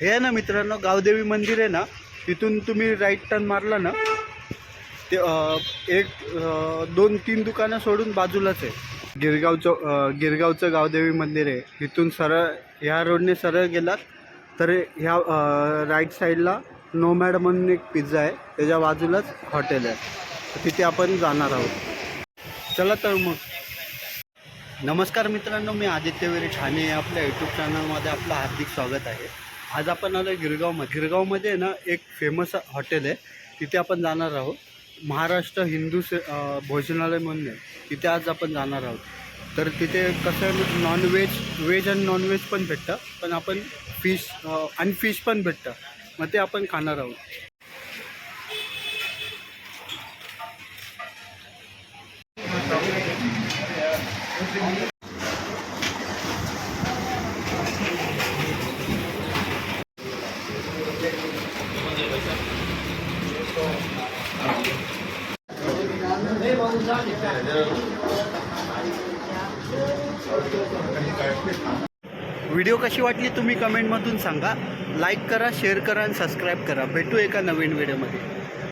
हे आहे ना मित्रांनो गावदेवी मंदिर आहे ना तिथून तुम्ही राईट टर्न मारला ना ते एक दोन तीन दुकानं सोडून बाजूलाच आहे. गिरगावचं गिरगावचं गावदेवी मंदिर आहे. तिथून सरळ ह्या रोडने सरळ गेलात तर ह्या राईट साईडला नोमॅड म्हणून एक पिझ्झा आहे. त्याच्या बाजूलाच हॉटेल आहे. तिथे आपण जाणार आहोत. चला तर मग. नमस्कार मित्रांनो मी आदित्य वेरे ठाणे आपल्या यूट्यूब चॅनलमध्ये आपलं हार्दिक स्वागत आहे. आज आपण आलो गिरगावमध्ये. गिरगावमध्ये ना एक फेमस हॉटेल आहे. तिथे आपण जाणार आहोत. महाराष्ट्र हिंदू से भोजनालय म्हणून आहे. तिथे आज आपण जाणार आहोत. तर तिथे कसं आहे नॉनव्हेज व्हेज आणि नॉनव्हेज पण भेटतं. पण आपण फिश आणि फिश पण भेटतं. मग ते आपण खाणार आहोत. व्हिडिओ कशी वाटली तुम्ही कमेंटमधून सांगा. लाईक करा शेअर करा आणि सबस्क्राईब करा. भेटू एका नवीन व्हिडिओमध्ये